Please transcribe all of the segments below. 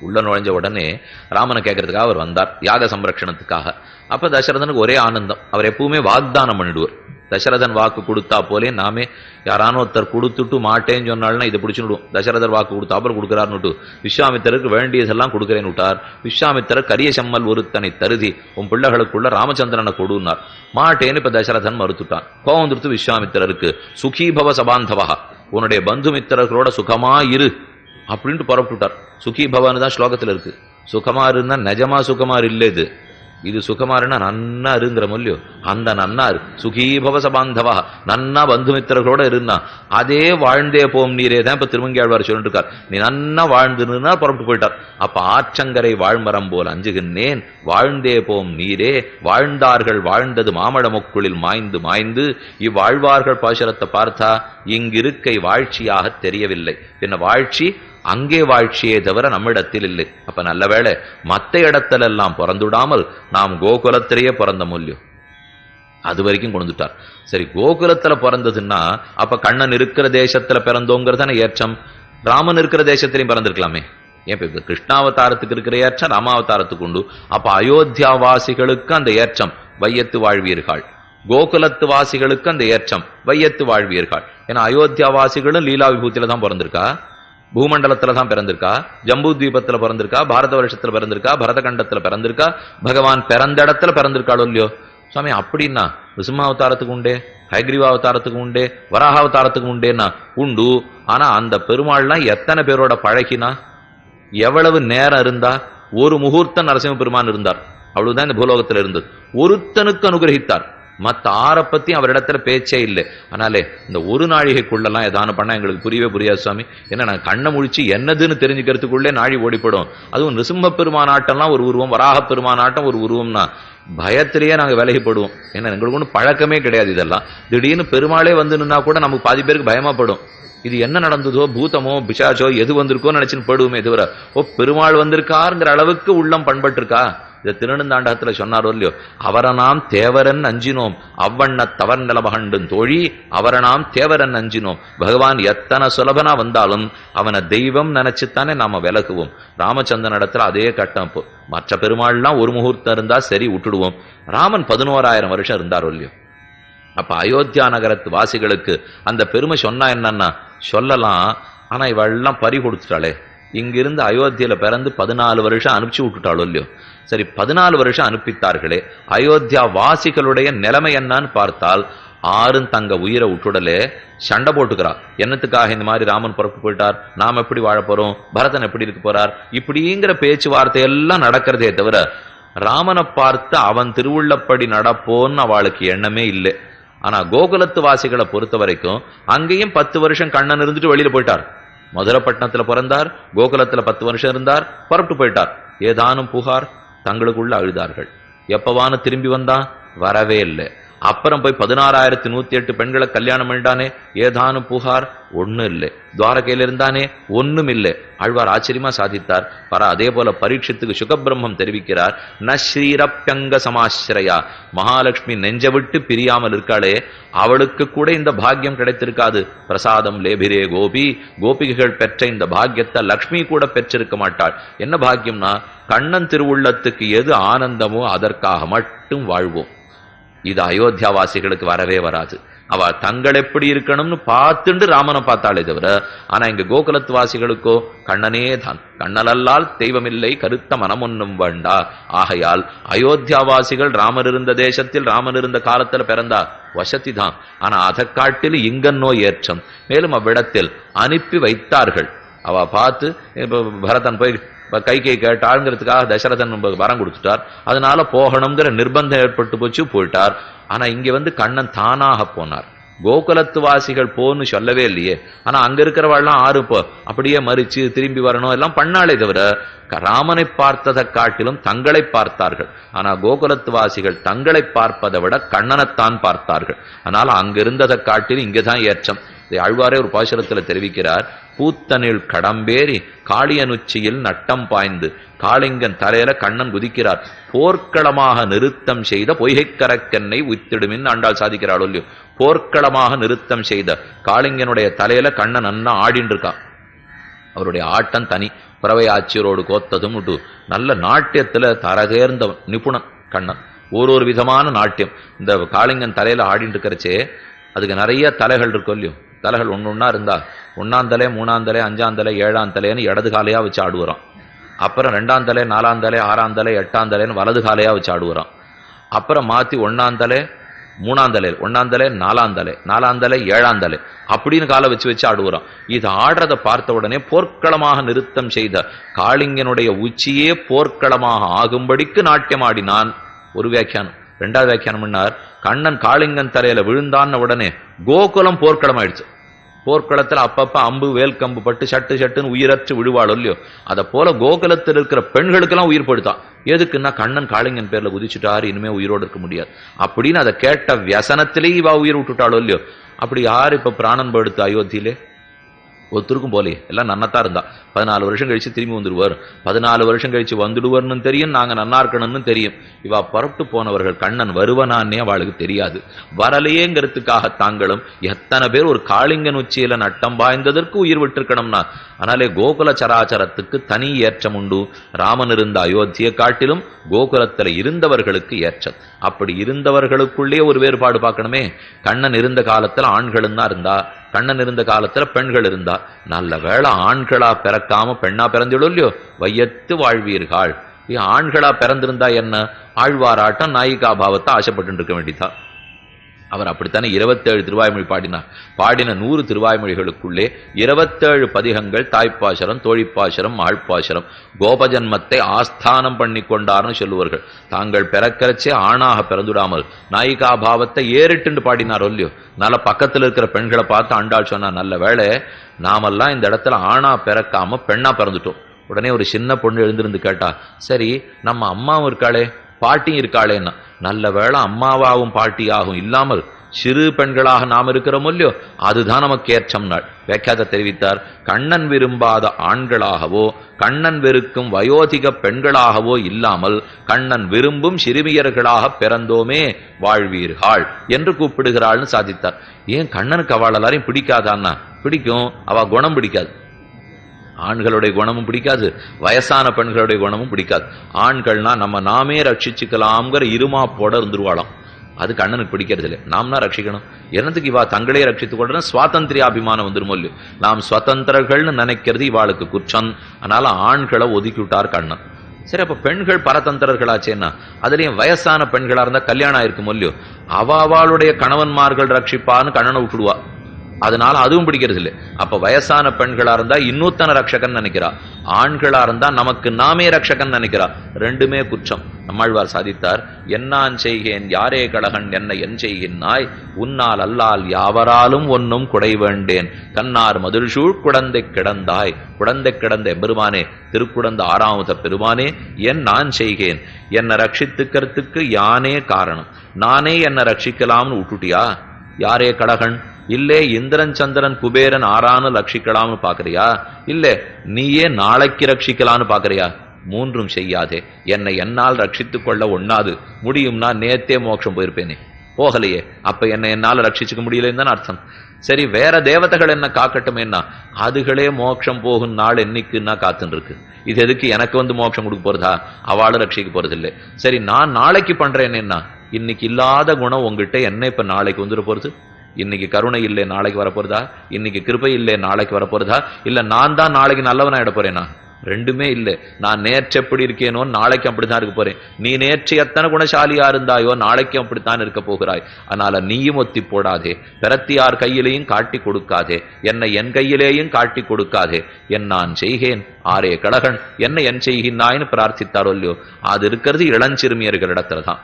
உள்ள நுழைஞ்ச உடனே ராமனை கேட்கறதுக்காக அவர் வந்தார். யாக சம்ரக்ஷணத்துக்காக. அப்ப தசரதனுக்கு ஒரே ஆனந்தம். அவர் எப்பவுமே வாக்தானம் பண்ணிடுவார். தசரதன் வாக்கு கொடுத்தா போலே நாமே யாரானோ ஒருத்தர் கொடுத்துட்டு மாட்டேன்னு சொன்னாலும் இதை பிடிச்சுடுவோம் தசரதர் வாக்கு கொடுத்தா அப்புறம் கொடுக்குறாருன்னுட்டு விஸ்வாமித்தருக்கு வேண்டியதெல்லாம் கொடுக்குறேன்னு விட்டார். விஸ்வாமித்தர் கரிய செம்மல் ஒருத்தனை தருதி உன் பிள்ளைகளுக்குள்ள ராமச்சந்திரனை கொடுன்னார். மாட்டேன்னு இப்ப தசரதன் மறுத்துட்டான். கோவம் திருத்து விஸ்வாமித்திரருக்கு சுகீபவ சபாந்தவா உன்னுடைய பந்துமித்திரர்களோட சுகமா இரு. அப்படின்ட்டு புறப்பட்டுட்டார். சுகி பவான்னு தான் ஸ்லோகத்தில் இருக்கு. சுகமாக இருந்தால் நிஜமா சுகமார் இல்லை இது. இது சுகமாருன்னா நன்னா இருங்கிற மொழியோ. அந்த நன்னார் சுகீபவ சபாந்தவா நன்னா பந்துமித்திரர்களோட இருந்தா. அதே வாழ்ந்தே போம் நீரே தான் இப்ப திருமங்கியாழ்வார் சொல்லிட்டு இருக்கார் நீ நன்னா வாழ்ந்துருன்னா புறப்பட்டு போயிட்டார். அப்ப ஆற்றங்கரை வாழ்மரம் போல் அஞ்சுகின்றேன். வாழ்ந்தே போம் நீரே வாழ்ந்தார்கள் வாழ்ந்தது மாமழ மொக்குளில் மாய்ந்து மாய்ந்து. இவ்வாழ்வார்கள் பாசுரத்தை பார்த்தா இங்கிருக்கை வாழ்ச்சியாக தெரியவில்லை. என்ன வாழ்ச்சி அங்கே வாழ்ச்சியே தவிர நம்மிடத்தில் இல்லை. அப்ப நல்ல வேளை மத்த இடத்துல எல்லாம் பிறந்துடாமல் நாம் கோகுலத்திலேயே பிறந்த மூல்யம் அது வரைக்கும் கொண்டுட்டார் சரி கோகுலத்துல பிறந்ததுன்னா அப்ப கண்ணன் இருக்கிற தேசத்துல பிறந்தோங்கிறதான ஏற்றம்? ராமன் இருக்கிற தேசத்திலையும் பிறந்திருக்கலாமே. ஏன் இப்ப கிருஷ்ணாவதாரத்துக்கு இருக்கிற ஏற்றம் ராமாவதாரத்துக்கு உண்டு. அப்ப அயோத்தியாவாசிகளுக்கு அந்த ஏற்றம் வையத்து வாழ்வீர்கள். கோகுலத்து வாசிகளுக்கு அந்த ஏற்றம் வையத்து வாழ்வீர்கள். ஏன்னா அயோத்தியாவாசிகளும் லீலா விபூத்தியில தான் பிறந்திருக்கா? பூமண்டலத்துல தான் பிறந்திருக்கா? ஜம்பு தீபத்துல பிறந்திருக்கா? பாரத வருஷத்துல பிறந்திருக்கா? பரதகண்டத்துல பிறந்திருக்கா? பகவான் பிறந்த இடத்துல பிறந்திருக்காளோ இல்லையோ? சுவாமி அப்படின்னா விசுமாவதாரத்துக்கு உண்டே ஹைகிரீவாவதாரத்துக்கு உண்டே வராகாவதாரத்துக்கு உண்டேன்னா? உண்டு. ஆனா அந்த பெருமாள்லாம் எத்தனை பேரோட பழகினா? எவ்வளவு நேரம் இருந்தா? ஒரு முகூர்த்தம் நரசிம்ம பெருமான் இருந்தார். அவ்வளவுதான் இந்த பூலோகத்துல இருந்தது. ஒருத்தனுக்கு அனுகிரகித்தார். மற்ற ஆற பத்தி அவரிடத்துல பேச்சே இல்லை. ஆனாலே இந்த ஒரு நாழிகைக்குள்ளெல்லாம் ஏதான பண்ணா எங்களுக்கு புரியவே புரியாது சுவாமி. ஏன்னா நான் கண்ணை முழிச்சு என்னதுன்னு தெரிஞ்சுக்கிறதுக்குள்ளே நாழி ஓடிப்படும். அதுவும் நிசும்ப பெருமானாட்டம்லாம் ஒரு உருவம் வராக பெருமானாட்டம் ஒரு உருவம்னா பயத்திலேயே நாங்கள் விலகிப்படுவோம் ஏன்னா எங்களுக்கு ஒன்றும் பழக்கமே கிடையாது இதெல்லாம். திடீர்னு பெருமாளே வந்து நின்னா கூட நமக்கு பாதி பேருக்கு பயமாப்படும் இது என்ன நடந்ததோ பூத்தமோ பிசாச்சோ எது வந்திருக்கோ நினைச்சுன்னு படுவோமே தவிர ஓ பெருமாள் வந்திருக்காருங்கிற அளவுக்கு உள்ளம் பண்பட்டிருக்கா? இதை திருநந்தாண்டகத்துல சொன்னாரோ இல்லையோ? அவரை நாம் தேவரன் அஞ்சினோம். அவ்வண்ண தவர் நிலமகண்டும் தோழி அவரை நாம் தேவரன் அஞ்சினோம். பகவான் எத்தனை சுலபனா வந்தாலும் அவனை தெய்வம் நினைச்சுத்தானே நாம விலகுவோம். ராமச்சந்திரன் இடத்துல அதே கட்டம். மற்ற பெருமாள்லாம் ஒரு முகூர்த்தம் இருந்தா சரி விட்டுடுவோம். ராமன் பதினோராயிரம் வருஷம் இருந்தாரோ இல்லையோ? அப்ப அயோத்தியா நகரத்து வாசிகளுக்கு அந்த பெருமை சொன்னா என்னன்னா சொல்லலாம் ஆனா இவெல்லாம் பறி கொடுத்துட்டாளே. இங்கிருந்து அயோத்தியில் பிறந்து பதினாலு வருஷம் அனுப்பிச்சு விட்டுட்டாளோ இல்லையோ? சரி பதினாலு வருஷம் அனுப்பித்தார்களே அயோத்தியா வாசிகளுடைய நிலைமை என்னன்னு பார்த்தால் ஆறும் தங்க உயிரை விட்டுடலே சண்டை போட்டுக்கிறா. என்னத்துக்காக இந்த மாதிரி ராமன் பிறப்பு போயிட்டார்? நாம் எப்படி வாழ போகிறோம் பரதன் எப்படி இருக்க போறார்? இப்படிங்கிற பேச்சுவார்த்தையெல்லாம் நடக்கிறதே தவிர ராமனை பார்த்து அவன் திருவுள்ளப்படி நடப்போன்னு அவளுக்கு எண்ணமே இல்லை. ஆனா கோகுலத்து வாசிகளை பொறுத்த வரைக்கும் அங்கேயும் பத்து வருஷம் கண்ணன் இருந்துட்டு வெளியில போயிட்டார். மதுரப்பட்டினத்துல பிறந்தார் கோகுலத்துல பத்து வருஷம் இருந்தார் புறப்பட்டு போயிட்டார். ஏதானும் புகார் தங்களுக்குள்ள அழுதார்கள். எப்பவானு திரும்பி வந்தான் வரவே இல்லை. அப்புறம் போய் பதினாறாயிரத்தி நூத்தி எட்டு பெண்களை கல்யாணம் பண்ணிட்டானே. ஏதானும் புகார்? ஒன்றும் இல்லை. துவாரகையில இருந்தானே? ஒண்ணும் இல்லை. ஆழ்வார் ஆச்சரியமா சாதித்தார். பர அதே போல பரீட்சத்துக்கு சுகபிரம்மம் தெரிவிக்கிறார். ந ஸ்ரீரப்யங்க சமாசிரயா மகாலட்சுமி நெஞ்ச விட்டு பிரியாமல் இருக்காளே. அவளுக்கு கூட இந்த பாக்கியம் கிடைத்திருக்காது. பிரசாதம் லேபிரே கோபி. கோபிகைகள் பெற்ற இந்த பாக்கியத்தை லக்ஷ்மி கூட பெற்றிருக்க மாட்டாள். என்ன பாக்கியம்னா கண்ணன் திருவுள்ளத்துக்கு எது ஆனந்தமோ அதற்காக மட்டும் வாழ்வோம். இது அயோத்தியாவாசிகளுக்கு வரவே வராது. அவ தங்கள் எப்படி இருக்கணும்னு பார்த்துண்டு ராமனை பார்த்தாளே தவிர ஆனா இங்க கோகுலத்து வாசிகளுக்கோ கண்ணனே தான். கண்ணலல்லால் தெய்வமில்லை கருத்த மனமொன்னும் வேண்டா. ஆகையால் அயோத்தியாவாசிகள் ராமர் இருந்த தேசத்தில் ராமன் இருந்த காலத்துல பிறந்தா வசதி தான் ஆனா அதை காட்டில் இங்கன்னோ ஏற்றம். மேலும் அவ்விடத்தில் அனுப்பி வைத்தார்கள். அவ பார்த்து இப்ப பரதன் போய் கை கை கேட்டாளுங்கிறதுக்காக தசரதன் வரம் கொடுத்துட்டார். அதனால போகணுங்கிற நிர்பந்தம் ஏற்பட்டு போச்சு போயிட்டார். ஆனா இங்க வந்து கண்ணன் தானாக போனார். கோகுலத்து வாசிகள் போன்னு சொல்லவே இல்லையே. ஆனா அங்க இருக்கிறவாள்லாம் ஆறு போ அப்படியே மறிச்சு திரும்பி வரணும் எல்லாம் பண்ணாலே தவிர ராமனை பார்த்ததை காட்டிலும் தங்களை பார்த்தார்கள். ஆனா கோகுலத்து வாசிகள் தங்களை பார்ப்பதை விட கண்ணனைத்தான் பார்த்தார்கள். அதனால அங்க இருந்ததை காட்டிலும் இங்கதான் ஏற்றம். இதை ஆழ்வாரே ஒரு பாசுரத்துல தெரிவிக்கிறார். கூத்தனில் கடம்பேறி காளியனுச்சியில் நட்டம் பாய்ந்து காளிங்கன் தலையில கண்ணன் குதிக்கிறார். போர்க்களமாக நிறுத்தம் செய்த பொய்கைக்கரக்கென்னை உய்த்திடுமின் ஆண்டாள் சாதிக்கிறாள் இல்லையோ போர்க்களமாக நிறுத்தம் செய்த காளிங்கனுடைய தலையில கண்ணன் அண்ணா ஆடின்னு இருக்கான் அவருடைய ஆட்டம் தனி. பறவை ஆட்சியரோடு கோத்ததும் நல்ல நாட்டியத்துல தரகேர்ந்த நிபுணன் கண்ணன். ஒரு ஒரு விதமான நாட்டியம். இந்த காளிங்கன் தலையில ஆடிட்டு இருக்கிறச்சே அதுக்கு நிறைய தலைகள் இருக்கும் இல்லையோ தலைகள் ஒன்று ஒன்றா இருந்தா ஒன்றாந்தலை மூணாந்தலை அஞ்சாந்தலை ஏழாந்தலைன்னு இடது காலையாக வச்சு ஆடுவாராம். அப்புறம் ரெண்டாந்தலை நாலாந்தலை ஆறாந்தலை எட்டாந்தலைன்னு வலது காலையாக வச்சு ஆடுவாராம். அப்புறம் மாற்றி ஒன்றாந்தலை மூணாந்தலை ஒன்றாந்தலை நாலாந்தலை நாலாந்தலை ஏழாந்தலை அப்படின்னு காலை வச்சு வச்சு ஆடுவாராம். இது ஆடுறதை பார்த்த உடனே போர்க்களமாக நிறுத்தம் செய்த காளிங்கனுடைய உச்சியே போர்க்களமாக ஆகும்படிக்கு நாட்டியம் ஆடினான் ஒரு வியாக்கியானம். ரெண்டாவது வியாக்கியானம் பண்ணார் கண்ணன் காளிங்கன் தலையில விழுந்தான்னு உடனே கோகுலம் போர்க்களம் ஆயிடுச்சு போர்க்களத்தில் அப்பப்ப அம்பு வேல் கம்பு பட்டு சட்டு சட்டுன்னு உயிரற்று விழுவாளோ இல்லையோ அதை போல கோகுலத்தில் இருக்கிற பெண்களுக்கெல்லாம் உயிர் படுத்தான் எதுக்குன்னா கண்ணன் காளிங்கன் பேர்ல குதிச்சுட்டாரு இனிமே உயிரோடு இருக்க முடியாது. அப்படின்னு அதை கேட்ட வியசனத்திலேயே இவா உயிர் விட்டுட்டாளோ இல்லையோ அப்படி யார் இப்ப பிராணன் படுத்து அயோத்தியிலே? ஒருத்தருக்கும் போலே. எல்லாம் நன்னத்தான் இருந்தா. பதினாலு வருஷம் கழிச்சு திரும்பி வந்துடுவார். பதினாலு வருஷம் கழிச்சு வந்துடுவார்னு தெரியும் நாங்க நன்னா இருக்கணும்னு தெரியும். இவா புறப்பட்டு போனவர்கள் கண்ணன் வருவனான்னே அவளுக்கு தெரியாது. வரலையேங்கிறதுக்காக தாங்களும் எத்தனை பேர் ஒரு காளிங்கன் உச்சியில நட்டம் பாய்ந்ததற்கு உயிர் விட்டிருக்கணும்னா. ஆனாலே கோகுல சராச்சரத்துக்கு தனி ஏற்றம் உண்டு. ராமன் இருந்த அயோத்தியை காட்டிலும் கோகுலத்துல இருந்தவர்களுக்கு ஏற்றம். அப்படி இருந்தவர்களுக்குள்ளே ஒரு வேறுபாடு பார்க்கணுமே. கண்ணன் இருந்த காலத்துல ஆண்களும் தான் இருந்தா. கண்ணன் இருந்த காலத்துல பெண்கள் இருந்தா நல்ல வேளை ஆண்களா பிறக்காம பெண்ணா பிறந்துடும் இல்லையோ? வையத்து வாழ்வீர்கள். ஆண்களா பிறந்திருந்தா என்ன? ஆழ்வாராட்டம் நாயிகா பாவத்தை ஆசைப்பட்டு இருக்க வேண்டியதான் அவர் அப்படித்தானே இருபத்தேழு திருவாய்மொழி பாடினார். பாடின நூறு திருவாய்மொழிகளுக்குள்ளே இருபத்தேழு பதிகங்கள் தாய்ப்பாசரம் தோழிப்பாசரம் ஆழ்ப்பாசரம் கோபஜன்மத்தை ஆஸ்தானம் பண்ணி கொண்டார்னு சொல்லுவார்கள். தாங்கள் பிறக்கிறச்சே ஆணாக பிறந்துடாமல் நாயிகா பாவத்தை ஏறிட்டுண்டு பாடினார் இல்லையோ? நல்ல பக்கத்தில் இருக்கிற பெண்களை பார்த்து ஆண்டாள் சொன்னார் நல்ல வேளை நாமெல்லாம் இந்த இடத்துல ஆணா பிறக்காம பெண்ணா பிறந்துட்டோம். உடனே ஒரு சின்ன பொண்ணு எழுந்திருந்து கேட்டா சரி நம்ம அம்மாவும் இருக்காளே பாட்டியும் இருக்காளேன்னா? நல்ல வேளை அம்மாவாகவும் பாட்டியாகவும் இல்லாமல் சிறு பெண்களாக நாம் இருக்கிறோம் இல்லையோ அதுதான் நமக்கு ஏற்றம் நாள். வியாக்கியாத தெரிவித்தார் கண்ணன் விரும்பாத ஆண்களாகவோ கண்ணன் வெறுக்கும் வயோதிக பெண்களாகவோ இல்லாமல் கண்ணன் விரும்பும் சிறுமியர்களாக பிறந்தோமே வாழ்வீர்கள் என்று கூப்பிடுகிறாள்னு சாதித்தார். ஏன் கண்ணனுக்கு அவள் எல்லாரையும் பிடிக்காதான்னா? பிடிக்கும் அவ குணம் பிடிக்காது. ஆண்களுடைய குணமும் பிடிக்காது. வயசான பெண்களுடைய குணமும் பிடிக்காது. ஆண்கள்னா நம்ம நாமே ரட்சிச்சுக்கலாம்ங்கிற இருமாப்போட இருந்துருவாளாம். அது கண்ணனுக்கு பிடிக்கிறது இல்லை நாம் தான் ரட்சிக்கணும். என்னத்துக்கு இவா தங்களே ரட்சித்துக் கொள்ற சுவாதந்திரிய அபிமானம் வந்துருமோ இல்லையோ? நாம் சுதந்திரர்கள்னு நினைக்கிறது இவாளுக்கு குற்றம். அதனால ஆண்களை ஒதுக்கி விட்டார் கண்ணன். சரி அப்போ பெண்கள் பரதந்திரர்களாச்சேன்னா? அதுலேயும் வயசான பெண்களாக இருந்தால் கல்யாணம் ஆயிருக்குமோ இல்லையோ? அவாவாளுடைய கணவன்மார்கள் ரட்சிப்பான்னு கண்ணனை விட்டுடுவா. அதனால அதுவும் பிடிக்கிறது இல்லை அப்ப வயசான பெண்களா இருந்தா இன்னொத்தன ரட்சகன் நினைக்கிறா. ஆண்களா இருந்தா நமக்கு நாமே ரட்சகன் நினைக்கிறா. ரெண்டுமே குற்றம். நம்மாழ்வார் சாதித்தார் என்னான் செய்கேன் யாரே கழகன் என்ன என் செய்கின்னாய் உன்னால் அல்லால் யாவராலும் ஒன்னும் குடை வேண்டேன். கண்ணார் மதுள்சூழ் குடந்தை கிடந்தாய். குடந்தை கிடந்த பெருமானே திருக்குடந்த ஆறாமத பெருமானே என் நான் செய்கேன். என்னை ரட்சித்துக்கிறதுக்கு யானே காரணம். நானே என்னை ரட்சிக்கலாம்னு விட்டுட்டியா யாரே கடகன் இல்லே இந்திரன் சந்திரன் குபேரன் ஆறான்னு ரட்சிக்கலாம்னு பாக்குறியா? இல்ல நீயே நாளைக்கு ரட்சிக்கலான்னு பாக்குறியா? மூன்றும் செய்யாதே. என்னை என்னால் ரட்சித்துக் கொள்ள ஒண்ணாது. முடியும்னா நேத்தே மோட்சம் போயிருப்பேனே. போகலையே. அப்ப என்னை என்னால ரட்சிச்சுக்க முடியலன்னு அர்த்தம்? சரி வேற தேவதைகள் என்ன காக்கட்டுமேன்னா அதுகளே மோட்சம் போகும் நாள் என்னைக்குன்னா காத்துன்னு இருக்கு இது எதுக்கு எனக்கு வந்து மோட்சம் கொடுக்க போறதா? அவளும் ரட்சிக்க போறது இல்லை சரி நான் நாளைக்கு பண்றேன் என்ன இன்னைக்கு இல்லாத குணம் உங்ககிட்ட என்ன இப்ப நாளைக்கு வந்துட போறது? இன்னைக்கு கருணை இல்லை நாளைக்கு வரப்போறதா? இன்னைக்கு கிருப்பை இல்லை நாளைக்கு வரப்போறதா? இல்ல நான் தான் நாளைக்கு நல்லவனா இட போறேனா? ரெண்டுமே இல்லை. நான் நேற்று எப்படி இருக்கேனோ நாளைக்கு அப்படித்தான் இருக்க போறேன். நீ நேற்று எத்தனை குணசாலியா இருந்தாயோ நாளைக்கும் அப்படித்தான் இருக்க போகிறாய். அதனால நீயும் ஒத்தி போடாதே. பிறத்தியார் கையிலேயும் காட்டி கொடுக்காதே. என்னை என் கையிலேயும் காட்டி கொடுக்காதே. என் நான் செய்கேன் ஆரே கடகன். என்ன என் செய்கின்றாயின்னு பிரார்த்தித்தாரோ இல்லையோ? அது இருக்கிறது இளஞ்சிறுமியர்களிடத்துல தான்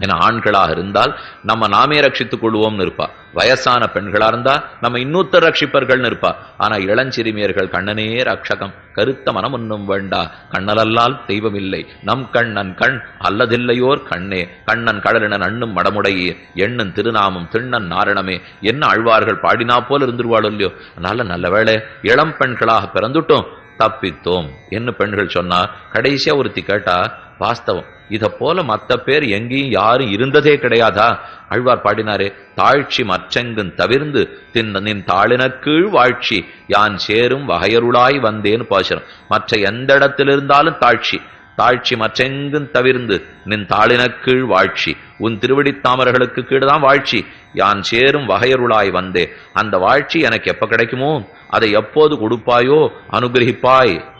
ஏன்னா ஆண்களாக இருந்தால் நம்ம நாமே ரட்சித்துக் கொள்வோம்னு இருப்பா. வயசான பெண்களா இருந்தா நம்ம இன்னொருத்தர் ரட்சிப்பர்கள்னு இருப்பா. ஆனா இளஞ்சிறுமியர்கள் கண்ணனே ரட்சகம். கருத்த மனம் ஒன்றும் வேண்டா. கண்ணலல்லால் தெய்வமில்லை. நம் கண்ணன் கண் அல்லதில்லையோர் கண்ணே. கண்ணன் கடலினன் அண்ணும் மடமுடையே. எண்ணன் திருநாமம் திண்ணன் நாரணமே. என்ன அழ்வார்கள் பாடினா போல இருந்துருவாளோ இல்லையோ? அதனால நல்ல வேலை இளம் பெண்களாக பிறந்துட்டோம். தப்பித்தோம். என்ன பெண்கள் சொன்னா? கடைசியா ஒருத்தி கேட்டா வாஸ்தவம். இதை போல மற்ற பேர் எங்கேயும் யாரும் இருந்ததே கிடையாதா? அழ்வார் பாடினாரே தாழ்ச்சி மற்றெங்கும் தவிர்ந்து தின் நின் தாளினக் கீழ் வாழ்ச்சி. யான் சேரும் வகையருளாய் வந்தேன்னு பாசுரம். மற்ற எந்த இடத்திலிருந்தாலும் தாழ்ச்சி. தாழ்ச்சி மற்றெங்கும் தவிர்ந்து நின் தாளினக் கீழ் வாழ்ச்சி. உன் திருவடி தாமர்களுக்கு கீழ்தான் வாழ்ச்சி. யான் சேரும் வகையருளாய் வந்தே. அந்த வாழ்ச்சி எனக்கு எப்ப கிடைக்குமோ? அதை எப்போது கொடுப்பாயோ? அனுகிரகிப்பாய்.